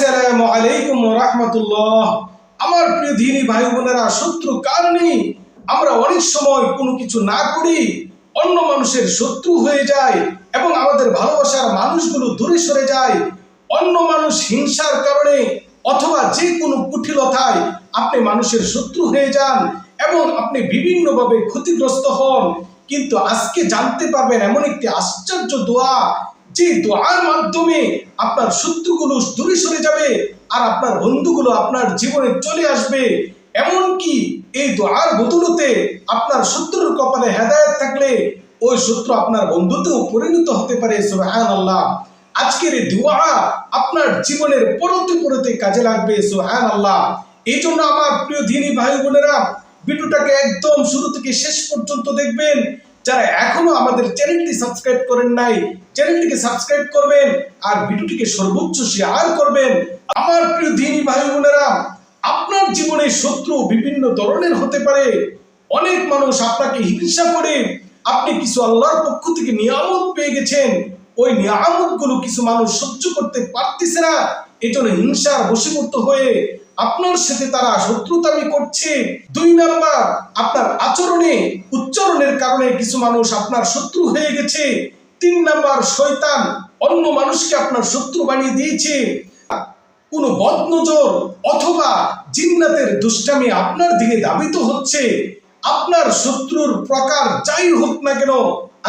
আসসালামু আলাইকুম আমার প্রিয় ভাই বোনেরা, শত্রু কার নেই আমরা অনেক সময় কোনো কিছু না করি, অন্য মানুষের শত্রু হয়ে যায় এবং আমাদের ভালোবাসার মানুষগুলো দূরে সরে যায়। অন্য মানুষ হিংসার কারণে অথবা যে কোনো কুটিলতায় আপনি মানুষের শত্রু হয়ে যান এবং আপনি বিভিন্নভাবে ক্ষতিগ্রস্ত হন। কিন্তু আজকে জানতে পারবেন এমন একটি আশ্চর্য দোয়া যে দোয়ার মাধ্যমে আপনার শত্রুগুলো দূরে সরে যাবে আর আপনার বন্ধুগুলো আপনার জীবনে চলে আসবে। এমনকি এই দোয়ার বদলতে আপনার শত্রুর কপালে হেদায়েত থাকলে ওই শত্রু আপনার বন্ধুতেও পরিণত হতে পারে সুবহান আল্লাহ আজকের এই দোয়া আপনার জীবনের পরতে পরতে কাজে লাগবে সুবহান আল্লাহ এই জন্য আমার প্রিয় দিনী ভাই বোনেরা, ভিডিওটাকে একদম শুরু থেকে শেষ পর্যন্ত দেখবেন। যারা এখনও আমাদের চ্যানেলটি সাবস্ক্রাইব করেন নাই, চ্যানেলটিকে সাবস্ক্রাইব করবেন আর ভিডিওটিকে সর্বোচ্চ শেয়ার করবেন। আমার প্রিয় দিনী ভাই বোনেরা, আপনার জীবনে শত্রু বিভিন্ন ধরনের হতে পারে। অনেক মানুষ আপনাকে হিংসা করে। আপনি কিছু আল্লাহর পক্ষ থেকে নিয়ামত পেয়ে গেছেন। ওই নিয়ামতগুলো কিছু মানুষ সহ্য করতে পারতেছে না। এজন্য জন্য হিংসার বশীভূত হয়ে আপনার সাথে তারা শত্রুতামি করছে। দুই নাম্বার, আপনার আচরণে উচ্চারণের কারণে কিছু মানুষ আপনার শত্রু হয়ে গেছে। তিন নাম্বার, শয়তান অন্য মানুষকে আপনার শত্রু বানিয়ে দিয়েছে। কোনো বদনজর অথবা জিন্নাতের দুষ্টামি আপনার দিকে দাবিত হচ্ছে। আপনার শত্রুর প্রকার যাই হোক না কেন,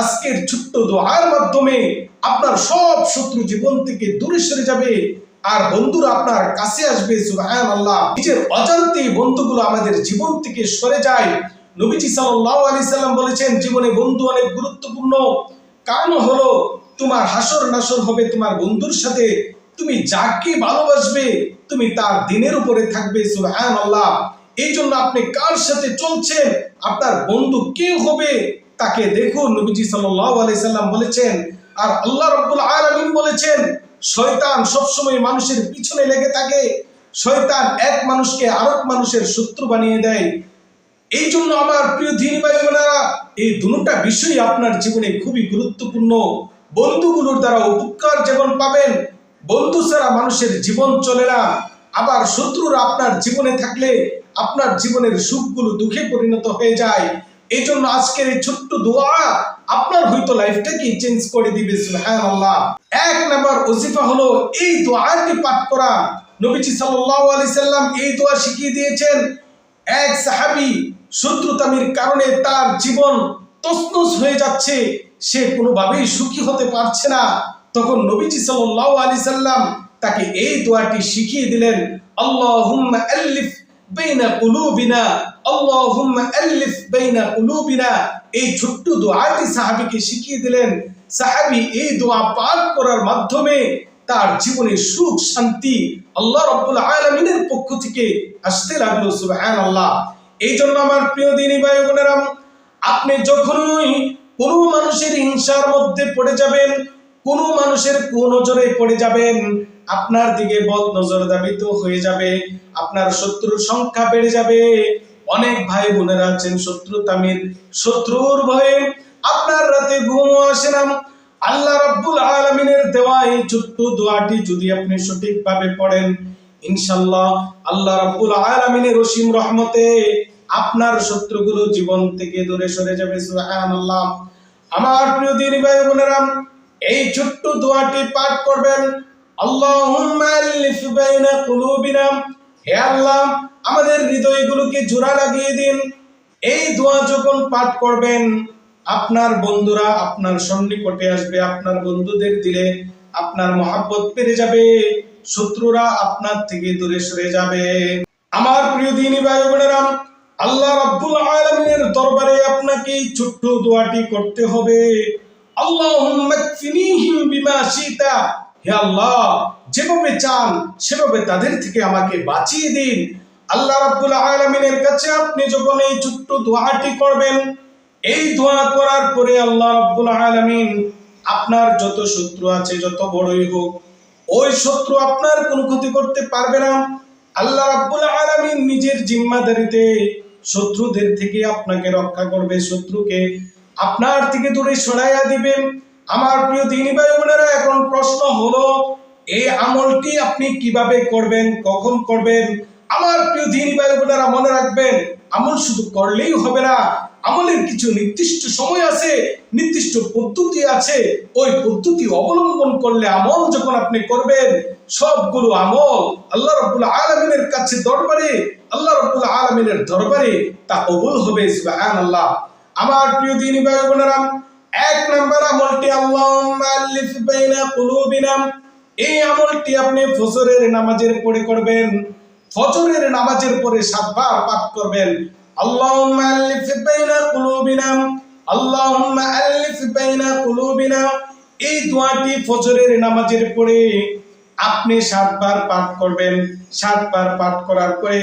আজকের ছোট্ট দোয়ার মাধ্যমে আপনার সব শত্রু জীবন থেকে দূরে সরে যাবে। আর বন্ধুরা আপনার কাছে আসবে সুবহান আল্লাহ নিজের অজান্তে বন্ধুগুলো আমাদের জীবন থেকে সরে যায়। নবীজি সাল্লাল্লাহু আলাইহি সাল্লাম বলেছেন, জীবনে বন্ধু অনেক গুরুত্বপূর্ণ। কারণ হলো, তোমার হাসর নাসর হবে তোমার বন্ধুর সাথে। তুমি যাকে ভালোবাসবে, তুমি তার দিনের উপরে থাকবে সুবহান আল্লাহ এই জন্য আপনি কার সাথে চলছেন? আপনার বন্ধু কে হবে? তাকে দেখুন। নবীজি সাল্লাল্লাহু আলাইহি সাল্লাম বলেছেন, আর আল্লাহ রাব্বুল আলামিন বলেছেন শয়তান সবসময় মানুষের পিছনে লেগে থাকে। শয়তান এক মানুষকে আরেক মানুষের শত্রু বানিয়ে দেয়। এই জন্য আমার প্রিয় দিনী ভাই বোনেরা, এই দুটা বিষয় আপনার জীবনে খুবই গুরুত্বপূর্ণ। বন্ধুগুলোর দ্বারা উপকার যেমন পাবেন, বন্ধু ছাড়া মানুষের জীবন চলে না। আবার শত্রুরা আপনার জীবনে থাকলে আপনার জীবনের সুখগুলো দুঃখে পরিণত হয়ে যায়। এই জন্য আজকের এই ছোট্ট দোয়া আপনার হয়তো লাইফটাকে চেঞ্জ করে দিবে, সুবহানাল্লাহ। এক নাম্বার ওজিফা হলো এই দোয়াটি পাঠ করা। নবীজি সাল্লাল্লাহু আলাইহি সাল্লাম এই দোয়া শিখিয়ে দিয়েছেন। এক সাহাবী শত্রুতামির কারণে তার জীবন তছনছ হয়ে যাচ্ছে। সে কোনোভাবেই সুখী হতে পারছে না। তখন নবীজি সাল্লাল্লাহু আলাইহি সাল্লাম তাকে এই দোয়াটি শিখিয়ে দিলেন, আল্লাহুম্মা আল্লিফ বাইনা কুলুবিনা, আল্লাহুম্মা আল্লিফ বাইনা কুলুবিনা। এই ছোট্ট দোয়াটি সাহাবীকে শিখিয়ে দিলেন। সাহাবী এই দোয়া পাঠ করার মাধ্যমে তার জীবনে সুখ, শান্তি আল্লাহ রাব্বুল আলামিনের পক্ষ থেকে আসতে লাগল, সুবহানাল্লাহ। এই জন্য আমার প্রিয় দিনী ভাই বোনেরা আপনি যখনই কোনো মানুষের হিংসার মধ্যে পড়ে যাবেন, কোনো মানুষের কুনজরে পড়ে যাবেন আপনার দিকে বদ নজর দাবিত হয়ে যাবে, আপনার শত্রুর সংখ্যা বেড়ে যাবে। অনেক ভাই বোনেরা আছেন শত্রু তামির শত্রুর ভয়ে আপনার রাতে ঘুমও আসে না। আল্লাহ রাব্বুল আলামিনের দেওয়া এই ছোট্ট দোয়াটি যদি আপনি সঠিকভাবে পড়েন ইনশাল্লাহ আল্লাহ রাব্বুল আলামিনের অসীম রহমতে আপনার শত্রুগুলো জীবন থেকে দূরে সরে যাবে, সুবহানাল্লাহ। আমার প্রিয় দিনী ভাই বোনেরা, এই ছোট্ট দোয়াটি পাঠ করবেন। আল্লাহুম্মা আলিফ বাইনা কুলুবিনা। হে আল্লাহ, আমাদের হৃদয়গুলোকে জোড়া লাগিয়ে দিন। এই দোয়া যখন পাঠ করবেন, আপনার বন্ধুরা আপনার সন্নিকটে আসবে, আপনার বন্ধুদের দিলে আপনার মহাব্বত পেরে যাবে, শত্রুরা আপনার থেকে দূরে সরে যাবে। আমার প্রিয় দিনী ভাই বোনেরা, আল্লাহ রাব্বুল আলামিনের দরবারে আপনাকে ছোট্ট দোয়াটি করতে হবে। আল্লাহুম্মা বিমা শিতা। হে আল্লাহ, যেভাবে চান, সেভাবে তাদের থেকে আমাকে বাঁচিয়ে দিন। আল্লাহ রাব্বুল আলামিনের কাছে আপনি যখন এই ছোট্ট দোয়াটি করবেন, এই দোয়া করার পরে আল্লাহ রাব্বুল আলামিন আপনার যত শত্রু আছে, যত বড়ই হোক, ওই শত্রু আপনার কোনো ক্ষতি করতে পারবে না। আল্লাহ রাব্বুল আলামিন নিজের জিম্মাদারিতে শত্রুদের থেকে আপনাকে রক্ষা করবে, শত্রুকে আপনার থেকে দূরে সরাইয়া দিবেন। আমার প্রিয় দিনী ভাই বোনেরা, এখন প্রশ্ন হলো, এই আমলটি আপনি কীভাবে করবেন, কখন করবেন? আমার প্রিয় দিনী ভাই বোনেরা, মনে রাখবেন, আমল শুধু করলেই হবে না, আমলের কিছু নির্দিষ্ট সময় আছে, নির্দিষ্ট পদ্ধতি আছে, ওই পদ্ধতি অবলম্বন করলে আমল যখন আপনি করবেন, সবগুলো আমল আল্লাহ রব্বুল আলমিনের কাছে দরবারে, আল্লাহ রব্বুল আলমিনের দরবারে তা কবুল হবে, সুবহানাল্লাহ। আমার প্রিয় দিনী ভাই বোনেরা এক নাম্বার আমলটি, আল্লাহুম্মা আলিফ এই আমলটি আপনি ফজরের নামাজের পরে করবেন, ফজরের নামাজের পরে সাতবার পাঠ করবেন। এই নামাজের আপনি সাতবার পাঠ করবেন। সাতবার পাঠ করার পরে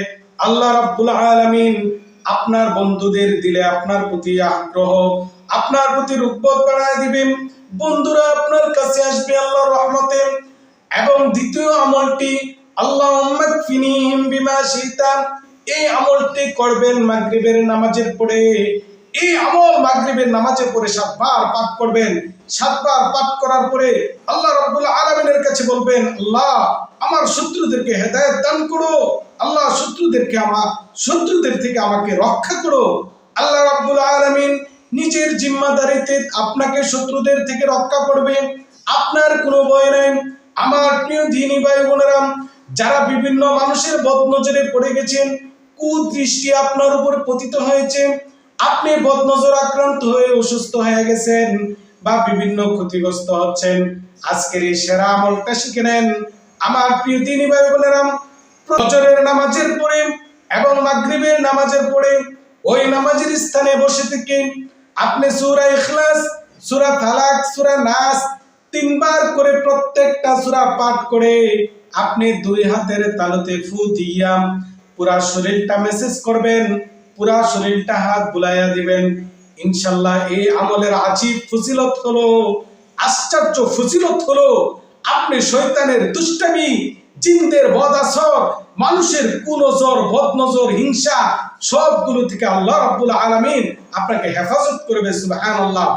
আপনার বন্ধুদের দিলে আপনার প্রতি আগ্রহ আপনার প্রতি রূপবোধ বাড়ায় দিবেন। বন্ধুরা, আপনার কাছে আসবে আল্লাহর রহমতে। এবং দ্বিতীয় আমলটি আল্লাহ এই আমলটি করবেন মাগরিবের নামাজের পরে। এই আমল মাগরিবের নামাজের পরে সাতবার পাঠ করবেন। সাতবার পাঠ করার পরে আল্লাহ রাব্বুল আলামিনের কাছে বলবেন, আল্লাহ, আমার শত্রুদেরকে হেদায়েত দান করো। আল্লাহ, শত্রুদেরকে আমার, শত্রুদের থেকে আমাকে রক্ষা করো। আল্লাহ রাব্বুল আলামিন নিজের জিম্মাদারিতে আপনাকে শত্রুদের থেকে রক্ষা করবে। আপনার কোনো ভয় নাই। আমার প্রিয় দিনী ভাই বোনেরা যারা বিভিন্ন মানুষের বদনজরে পড়ে গেছেন, কুদৃষ্টি আপনার উপর পতিত হয়েছে। আপনি বদনজর আক্রান্ত হয়ে অসুস্থ হয়ে গেছেন বা বিভিন্ন ক্ষতিগ্রস্ত হচ্ছেন। আজকের এই সেরা আমলটা শিখে নেন আমার প্রিয় দিনী ভাই বোনেরা ফজরের নামাজের পরে এবং মাগরিবের নামাজের পরে ওই নামাজের স্থানে বসে থেকে আপনি সুরা ইখলাস, সুরা ফালাক সুরা নাস তিনবার করে প্রত্যেকটা সুরা পাঠ করে আপনি দুই হাতের তালুতে ফু দিয়া পুরা শরীরটা মেসেজ করবেন, পুরা শরীরটা হাত বুলাইয়া দিবেন। ইনশাল্লাহ এই আমলের আজীব ফজিলত হলো, আশ্চর্য ফজিলত হলো, আপনি শয়তানের দুষ্টামি, জিনদের বদাসর মানুষের কুনজর, বদনজর, হিংসা সবগুলো থেকে আল্লাহ রাব্বুল আলামিন আপনাকে হেফাজত করবে, সুবহানাল্লাহ।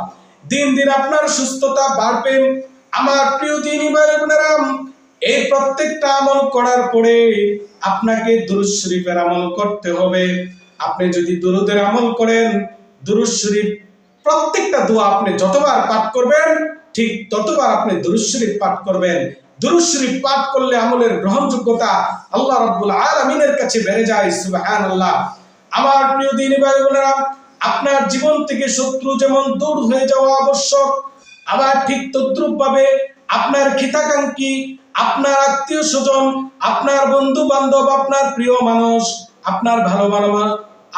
দিন দিন আপনার সুস্থতা বাড়বে। আমার প্রিয় দিনী ভাই বোনেরা, এই প্রত্যেকটা আমল করার পরে আপনাকে দুরুদ শরীফের আমল করতে হবে। আপনি যদি দুরুদের আমল করেন, দুরুদ শরীফ প্রত্যেকটা দোয়া আপনি যতবার পাঠ করবেন, ঠিক ততবার আপনি দুরুদ শরীফ পাঠ করবেন। দুরুদ শরীফ পাঠ করলে আমলের গ্রহণযোগ্যতা আল্লাহ রাব্বুল আলামিনের কাছে বেড়ে যায়, সুবহানাল্লাহ। আমার প্রিয় দিনী ভাই বোনেরা, আপনার জীবন থেকে শত্রু যেমন দূর হয়ে যাওয়া আবশ্যক, আবার ঠিক তদ্রুপ ভাবে আপনার খিতাকাঙ্ক্ষী আপনার আত্মীয় স্বজন, আপনার বন্ধু বান্ধব আপনার প্রিয় মানুষ, আপনার ভালো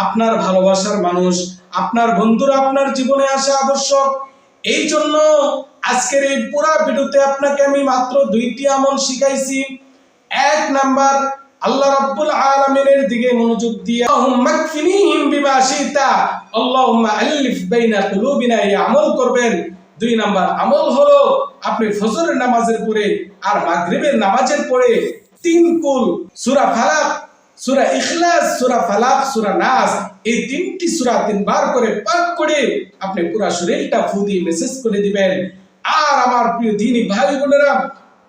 আপনার ভালোবাসার মানুষ, আপনার বন্ধুরা আপনার জীবনে আসা আবশ্যক। এই জন্য আজকের এই পুরা ভিডিওতে আপনাকে আমি মাত্র দুইটি আমল শিখাইছি। এক নাম্বার আল্লাহ রাব্বুল আলামিনের দিকে মনোযোগ দিয়ে আল্লাহুম্মা বিমা শিতা, আল্লাহুম্মা আলিফ বাইনা কুলুবিনা আমল করবেন। দুই নাম্বার আমল হলো আপনি ফজরের নামাজের পরে আর মাগরিবের নামাজের পরে তিন কুল, সূরা ফালাক, সূরা ইখলাস, সূরা ফালাক, সূরা নাস, এই তিনটি সূরা তিনবার করে পাঠ করে আপনি পুরো শরীরটা ফু দিয়ে মেসেজ করে দিবেন। আর আমার প্রিয় দিনী ভাই বোনেরা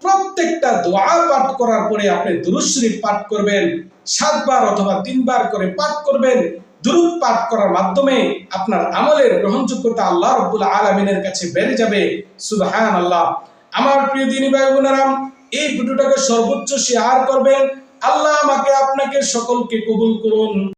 প্রত্যেকটা দোয়া পাঠ করার পরে আপনি দুরূদ শরীফ পাঠ করবেন, সাতবার অথবা তিনবার করে পাঠ করবেন। দুরূদ পাঠ করার মাধ্যমে আপনার আমলের গ্রহণযোগ্যতা আল্লাহ রাব্বুল আলামিনের কাছে বেড়ে যাবে। সুবহানাল্লাহ। আমার প্রিয় দিনী ভাই বোনেরা, এই ভিডিওটাকে সর্বোচ্চ শেয়ার করবেন। আল্লাহ আমাকে আপনাকে সকলকে কবুল করুন।